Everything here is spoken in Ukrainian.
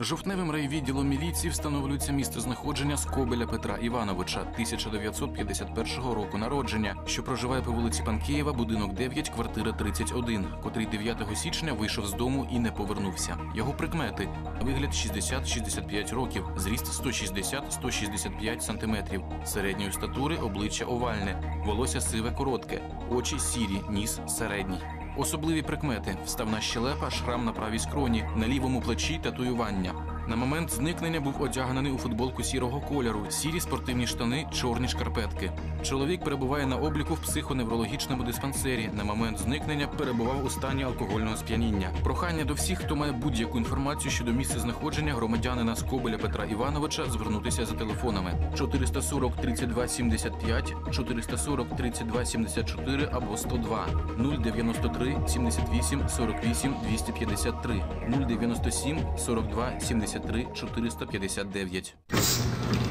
Жовтневим райвідділом міліції встановлюється місце знаходження Скобеля Петра Івановича, 1951 року народження, що проживає по вулиці Панкеєва, будинок 9, квартира 31, котрий 9 січня вийшов з дому і не повернувся. Його прикмети вигляд 60-65 років, зріст 160-165 сантиметрів, середньої статури, обличчя овальне, волосся сиве коротке, очі сірі, ніс середній. Особливі прикмети: вставна щелепа, шрам на правій скроні, на лівому плечі татуювання. На момент зникнення був одягнений у футболку сірого кольору, сірі спортивні штани, чорні шкарпетки. Чоловік перебуває на обліку в психоневрологічному диспансері. На момент зникнення перебував у стані алкогольного сп'яніння. Прохання до всіх, хто має будь-яку інформацію щодо місця знаходження громадянина Скобеля Петра Івановича, звернутися за телефонами 440 32 75, 440 32 74 або 102 093 78 48 253 097 42 73 459.